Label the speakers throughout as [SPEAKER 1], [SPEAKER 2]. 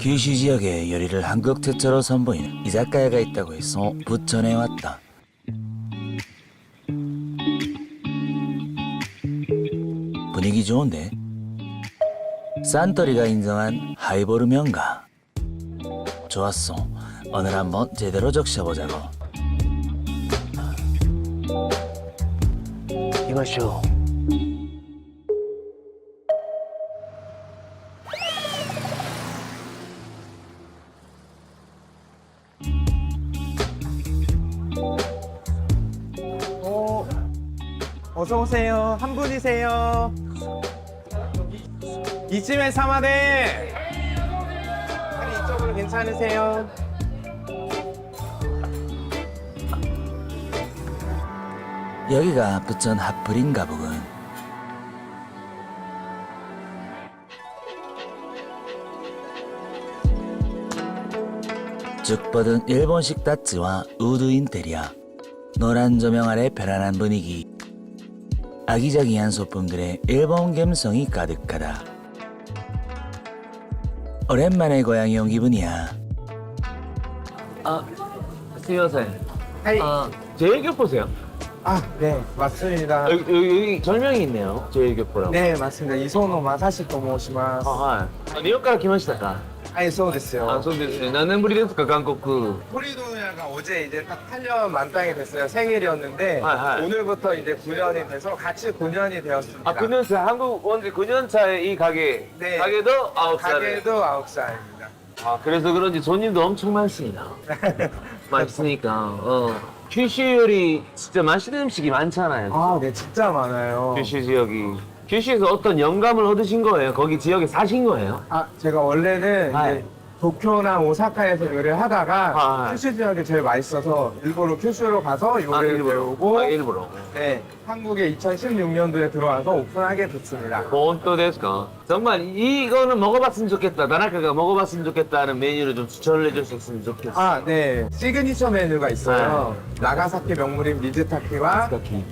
[SPEAKER 1] 규슈 지역에 요리를 한국 최초로 선보이는 이자카야가 있다고 해서 부천에 왔다. 분위기 좋은데? 산토리가 인정한 하이보르 명가. 좋았어. 오늘 한번 제대로 적셔보자고. 이마쇼.
[SPEAKER 2] 어서 오세요. 한 분이세요. 이쯤에 사마대. 다리 이쪽으로 괜찮으세요?
[SPEAKER 1] 여기가 부천 핫플인가 보군. 쭉 뻗은 일본식 다츠와 우드 인테리어, 노란 조명 아래 편안한 분위기, 아기자기한 소품들의 일본 감성이 가득하다. 오랜만에 고향에 온 기분이야.
[SPEAKER 3] 아, すみません。
[SPEAKER 2] 하이.
[SPEAKER 3] 아, 제일교포세요?
[SPEAKER 2] 아, 네, 맞습니다.
[SPEAKER 3] 여기, 여기, 여기 절명이 있네요. 제일교포라고.
[SPEAKER 2] 네, 맞습니다. 이소노 마사시と申します
[SPEAKER 3] 아, はい。あ、ニューヨークから来ましたか
[SPEAKER 2] はい、そうですよ。
[SPEAKER 3] あ、そうですね。何年ぶりですか、韓国。
[SPEAKER 2] 토리도야가 어제 이제 딱 8년 만땅이 됐어요. 생일이었는데
[SPEAKER 3] 하이, 하이.
[SPEAKER 2] 오늘부터 이제 9년이 돼서 같이 9년이 되었습니다.
[SPEAKER 3] 아, 9년 차, 한국 온 지 9년 차의 이 가게.
[SPEAKER 2] 네.
[SPEAKER 3] 가게도 아홉 살에.
[SPEAKER 2] 가게도 9살입니다.
[SPEAKER 3] 아, 그래서 그런지 손님도 엄청 많습니다. 맛있으니까. 어. 큐슈 요리 진짜 맛있는 음식이 많잖아요.
[SPEAKER 2] 아, 네, 진짜 많아요.
[SPEAKER 3] 큐슈 지역이. 큐슈에서 어떤 영감을 얻으신 거예요? 거기 지역에 사신 거예요?
[SPEAKER 2] 아, 제가 원래는
[SPEAKER 3] 아,
[SPEAKER 2] 이제 도쿄나 오사카에서 요리를 하다가
[SPEAKER 3] 아,
[SPEAKER 2] 큐슈 지역이 제일 맛있어서 일부러 큐슈로 가서 요리를 배우고
[SPEAKER 3] 아, 일부러.
[SPEAKER 2] 네, 한국에 2016년도에 들어와서 오픈하게 됐습니다.
[SPEAKER 3] 본또 데스까? 정말 이거는 먹어봤으면 좋겠다. 나나카가 먹어봤으면 좋겠다는 메뉴를 좀 추천을 해줄 수 있으면 좋겠어.
[SPEAKER 2] 아, 네. 시그니처 메뉴가 있어요. 나가사키 명물인 미즈타키와 미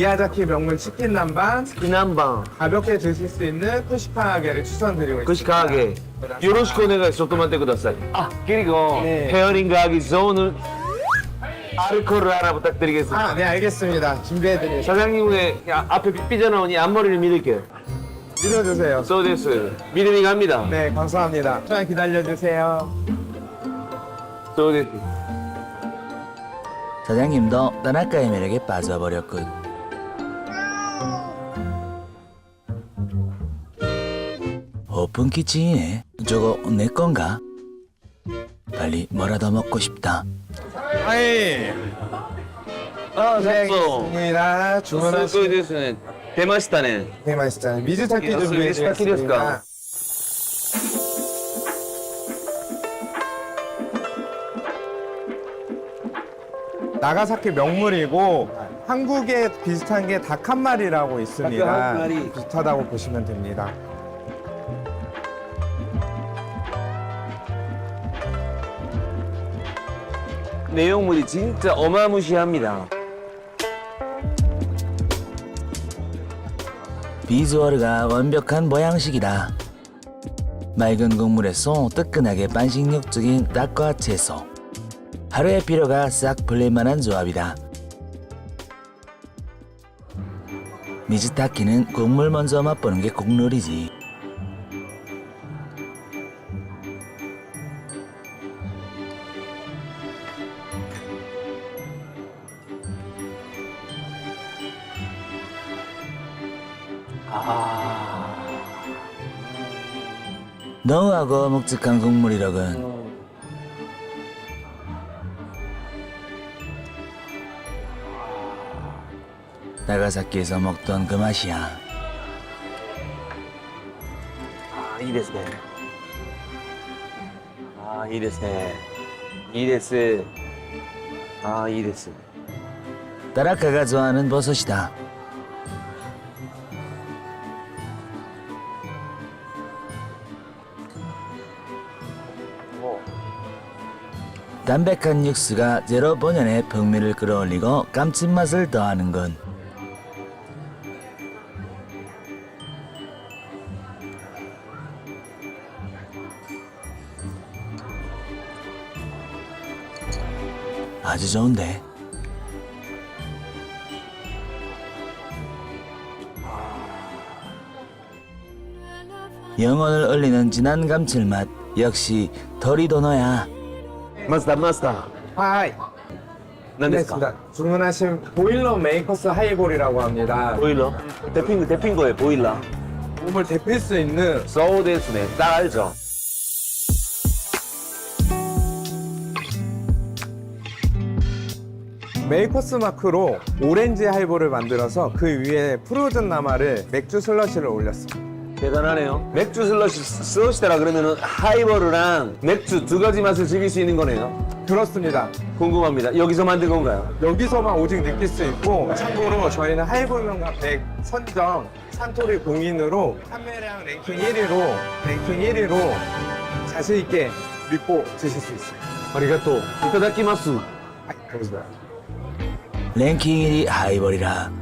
[SPEAKER 2] 야자키 명물 치킨 남반,
[SPEAKER 3] 피난방,
[SPEAKER 2] 가볍게 드실 수 있는 쿠시카게를 추천드리고 있습니다.
[SPEAKER 3] 그시카게. 요로시코 내가 조금만 떼고 dasai. 아, 그리고
[SPEAKER 2] 네.
[SPEAKER 3] 페어링 가기 전은 알코올을 하나 부탁드리겠습니다.
[SPEAKER 2] 아, 네, 알겠습니다. 준비해드릴게요.
[SPEAKER 3] 사장님의 야, 앞에 삐져나온 이 앞머리를 믿을게요.
[SPEAKER 2] 믿어주세요.
[SPEAKER 3] 소데스. 믿음이 갑니다.
[SPEAKER 2] 네, 감사합니다. 조금만 기다려주세요.
[SPEAKER 3] 소데스.
[SPEAKER 1] 사장님도 나나카의 매력에 빠져버렸군. 오픈 키친이네. 저거 내 건가? 빨리 뭐라도 먹고 싶다.
[SPEAKER 2] 아이,
[SPEAKER 3] 아. 네,
[SPEAKER 2] 미즈타키 준비해드렸습니다. 나가사키 명물이고 한국에 비슷한 게 닭 한 마리라고 있습니다.
[SPEAKER 3] 닭한 마리.
[SPEAKER 2] 비슷하다고 보시면 됩니다.
[SPEAKER 3] 내용물이 진짜 어마무시합니다.
[SPEAKER 1] 비주얼가 완벽한 모양식이다. 맑은 국물에서 뜨끈하게 반식욕적인 닭과 채소. 하루의 피로가 싹 풀릴 만한 조합이다. 미즈타키는 국물 먼저 맛보는 게 국룰이지. 너무하고 묵직한 국물이로군. 나가사키에서 먹던 그 맛이야.
[SPEAKER 3] 아, 이ですね. 아, 이ですね. 이です. 아, 이です.
[SPEAKER 1] 따라카가 좋아하는 버섯이다. 담백한 육수가 제로 본연의 풍미를 끌어올리고 감칠맛을 더하는 건 아주 좋은데. 영혼을 울리는 진한 감칠맛 역시 덜이 도너야.
[SPEAKER 3] 난데스까?
[SPEAKER 2] 네, 주문하신 보일러 메이커스 하이볼이라고 합니다.
[SPEAKER 3] 보일러.
[SPEAKER 2] 몸을 데필 수 있는
[SPEAKER 3] 소데스네. 딱 알죠.
[SPEAKER 2] 메이커스 마크로 오렌지 하이볼을 만들어서 그 위에 프로즌 나마를 맥주 슬러시를 올렸습니다.
[SPEAKER 3] 대단하네요. 맥주 슬러시 슬러시다라 그러면은 하이버르랑 맥주 두 가지 맛을 즐길 수 있는 거네요.
[SPEAKER 2] 그렇습니다.
[SPEAKER 3] 궁금합니다. 여기서 만든 건가요?
[SPEAKER 2] 여기서만 오직 느낄 수 있고 참고로 저희는 하이볼 명가 100 선정 산토리 공인으로 판매량 랭킹 1위로 랭킹 1위로 자신 있게 믿고 드실 수 있어요.
[SPEAKER 3] 아리가또. 이타다키마스.
[SPEAKER 2] 아, 그러세요.
[SPEAKER 1] 랭킹 1위 하이볼이라.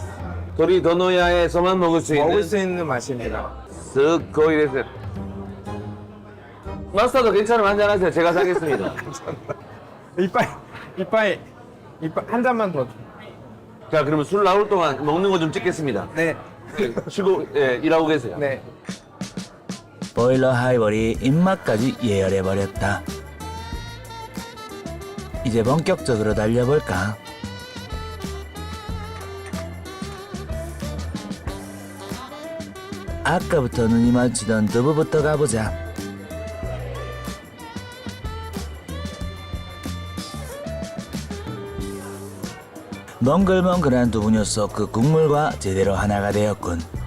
[SPEAKER 3] 도리 도노야에서만 먹을 수 있는
[SPEAKER 2] 먹을 수 있는 맛입니다.
[SPEAKER 3] 스코이です. 마스터도 괜찮으면 한잔 하세요. 제가 사겠습니다.
[SPEAKER 2] 이빨 이빨 이빨 한 잔만 더.
[SPEAKER 3] 자, 그러면 술 나올 동안 먹는 거 좀 찍겠습니다.
[SPEAKER 2] 네,
[SPEAKER 3] 쉬고 예, 일하고 계세요.
[SPEAKER 2] 네.
[SPEAKER 1] 보일러 하이볼이 입맛까지 예열해버렸다. 이제 본격적으로 달려볼까? 아까부터 눈이 마주치던 두부부터 가보자. 멍글멍글한 두부 녀석 그 국물과 제대로 하나가 되었군.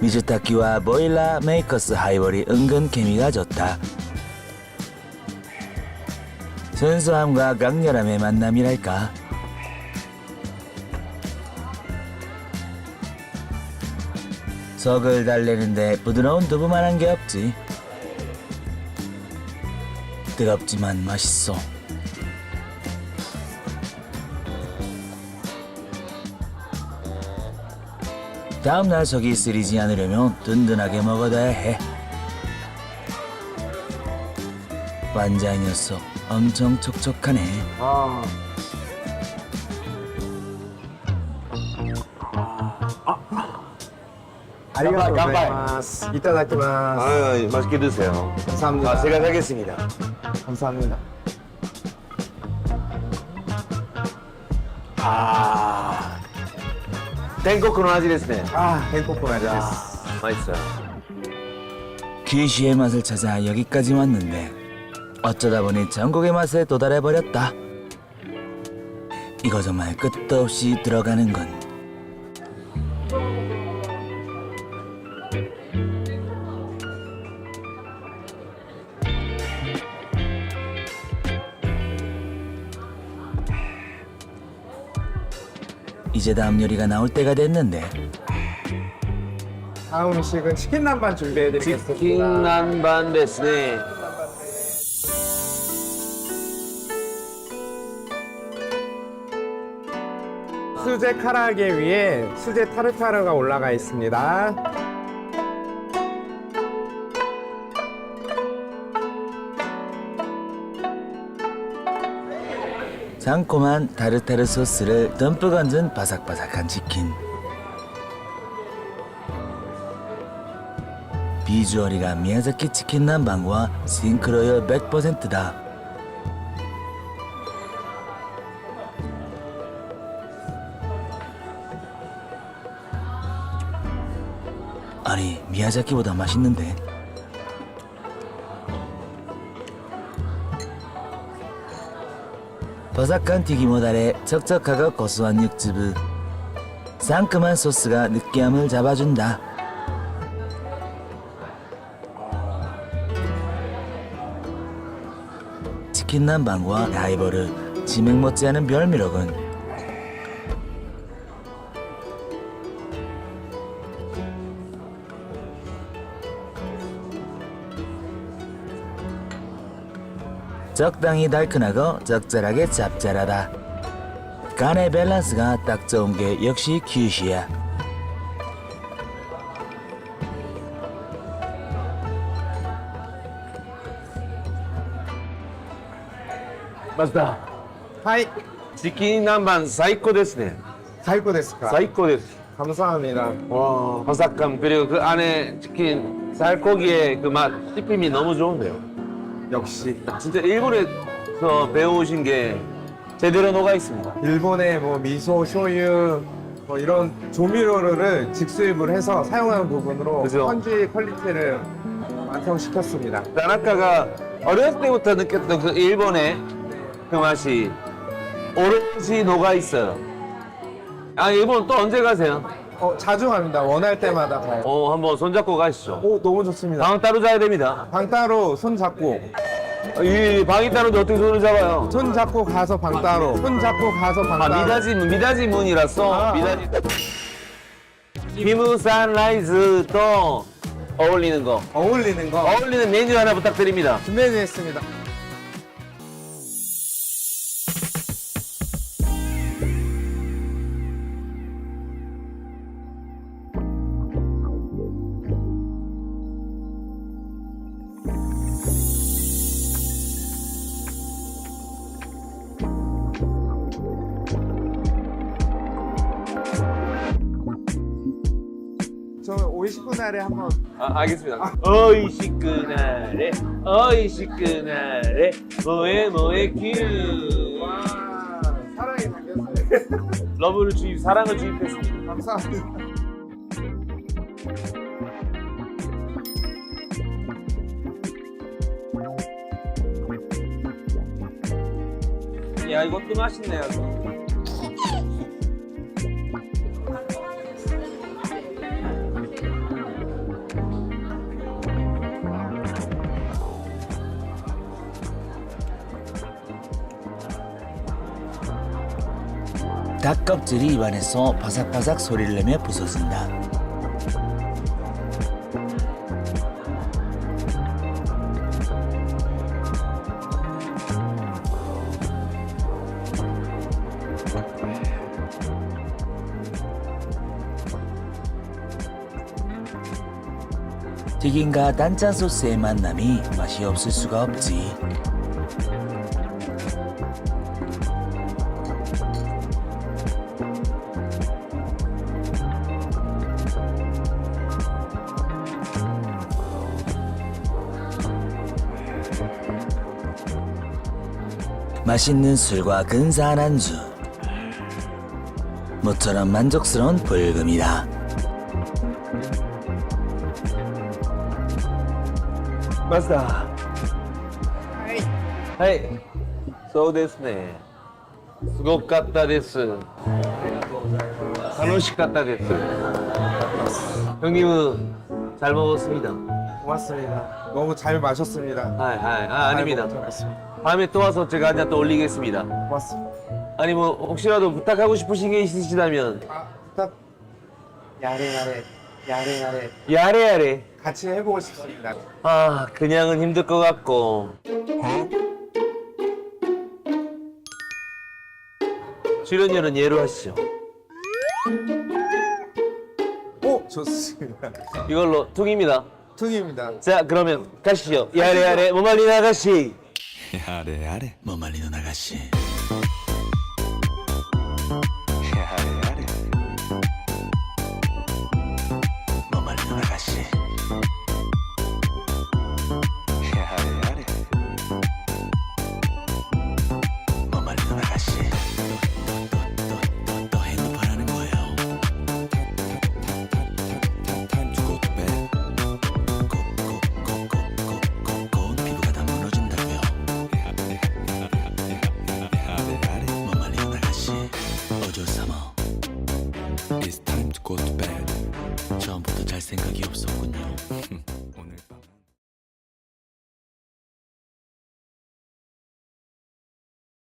[SPEAKER 1] 미즈타키와 보일라 메이커스 하이볼이 은근 케미가 좋다. 순수함과 강렬함의 만남이랄까. 속을 달래는데 부드러운 두부만한 게 없지. 뜨겁지만 맛있어. 다음날 속이 쓰리지 않으려면 든든하게 먹어둬야 해. 완자의 녀석 엄청 촉촉하네.
[SPEAKER 3] 아.
[SPEAKER 2] 아리가또. 고자이마스. 이따다키마스.
[SPEAKER 3] 아, 맛있게 드세요.
[SPEAKER 2] 감사합니다.
[SPEAKER 3] 아, 제가 사겠습니다.
[SPEAKER 2] 감사합니다.
[SPEAKER 3] 아. 땡코크노 아지ですね.
[SPEAKER 2] 아, 행복한 아지 데스.
[SPEAKER 3] 맛있어요.
[SPEAKER 1] 귀시의 맛을 찾아 여기까지 왔는데 어쩌다 보니 전국의 맛에 도달해 버렸다. 이거 정말 끝도 없이 들어가는 건 이제 다음 요리가 나올 때가 됐는데
[SPEAKER 2] 다음 음식은 치킨 남반 준비해드리겠습니다.
[SPEAKER 3] 치킨 남반 데스네.
[SPEAKER 2] 수제 카라게 위에 수제 타르타르가 올라가 있습니다.
[SPEAKER 1] 상콤한 타르타르 소스를 듬뿍 얹은 바삭바삭한 치킨. 비주얼이가 미야자키 치킨 난방과 싱크로율 100%다. 아니, 미야자키보다 맛있는데. 바삭한 튀김오달에 척척하고 고소한 육즙 상큼한 소스가 느끼함을 잡아준다. 치킨 남반과 라이벌을 지맥 못지않은 별미력은 적당히 달큰하고 적절하게 짭짤하다. 간의 밸런스가 딱 좋은 게 역시 큐시야.
[SPEAKER 3] 맞다.
[SPEAKER 2] はい、
[SPEAKER 3] 치킨 남반 사이코 데스네.
[SPEAKER 2] 最高ですか
[SPEAKER 3] 사이코 데스.
[SPEAKER 2] 감사합니다.
[SPEAKER 3] 와, 바삭함 그리고 그 안에 치킨 살코기의 그 맛 씹힘이 너무 좋은데요.
[SPEAKER 2] 역시
[SPEAKER 3] 진짜 일본에서 배우신 게 제대로 녹아 있습니다.
[SPEAKER 2] 일본의 뭐 미소, 쇼유 뭐 이런 조미료를 직수입을 해서 사용하는 부분으로
[SPEAKER 3] 그죠.
[SPEAKER 2] 현지 퀄리티를 완성시켰습니다.
[SPEAKER 3] 다나카가 어렸을 때부터 느꼈던 그 일본의 그 맛이 오롯이 녹아 있어요. 아 일본 또 언제 가세요?
[SPEAKER 2] 어, 자주 갑니다. 원할 때마다 가요.
[SPEAKER 3] 어 한번 손잡고 가시죠.
[SPEAKER 2] 오, 너무 좋습니다.
[SPEAKER 3] 방 따로 자야 됩니다.
[SPEAKER 2] 방 따로 손 잡고
[SPEAKER 3] 이 방이 따로인데 어떻게 손을 잡아요?
[SPEAKER 2] 손 잡고 가서 방 따로 손 잡고 가서 방
[SPEAKER 3] 아
[SPEAKER 2] 따로
[SPEAKER 3] 문 미다지 문이라서
[SPEAKER 2] 아.
[SPEAKER 3] 미다지 피무 산라이즈 또 어울리는 거
[SPEAKER 2] 어울리는 거
[SPEAKER 3] 어울리는 메뉴 하나 부탁드립니다.
[SPEAKER 2] 준비했습니다. 저는 50분 안에 한번
[SPEAKER 3] 아, 알겠습니다. 어이 시끄나래, 어이 시끄나래, 뭐해 뭐해 큐.
[SPEAKER 2] 와 사랑이 담겼어요.
[SPEAKER 3] 러브를 주입, 사랑을 주입했습니다.
[SPEAKER 2] 감사합니다.
[SPEAKER 3] 야 이것도 맛있네요.
[SPEAKER 1] 닭 껍질이 입안에서 바삭바삭 소리를 내며 부서진다. 튀김과 단짠 소스의 만남이 맛이 없을 수가 없지. 맛있는 술과 근사한 안주. 모처럼 만족스러운 불금이다.
[SPEAKER 3] 맞다. 하이.そうですね. 수고갔다 데스.楽しかった 데스. 형님은 잘 먹었습니다.
[SPEAKER 2] 고맙습니다. 너무 잘 마셨습니다.
[SPEAKER 3] 하이 하이. 아 아닙니다.
[SPEAKER 2] 잘 먹었습니다.
[SPEAKER 3] 다음에 또 와서 제가 한 잔 또 올리겠습니다.
[SPEAKER 2] 고맙습니다.
[SPEAKER 3] 아니 뭐 혹시라도 부탁하고 싶으신 게 있으시다면
[SPEAKER 2] 아, 부탁 야래 야래 야래 야래
[SPEAKER 3] 야래 야래.
[SPEAKER 2] 같이 해보고 싶습니다.
[SPEAKER 3] 아 그냥은 힘들 것 같고. 출연료는 예로 하시죠.
[SPEAKER 2] 오 좋습니다.
[SPEAKER 3] 이걸로 퉁입니다.
[SPEAKER 2] 퉁입니다.
[SPEAKER 3] 자 그러면 가시죠. 야래 야래 모말
[SPEAKER 4] 야래 야래.
[SPEAKER 1] 못 말리는 아가씨.
[SPEAKER 4] 야래 야래.
[SPEAKER 1] 못 말리는 아가씨. 야래 야래. 못 말리는 아가씨.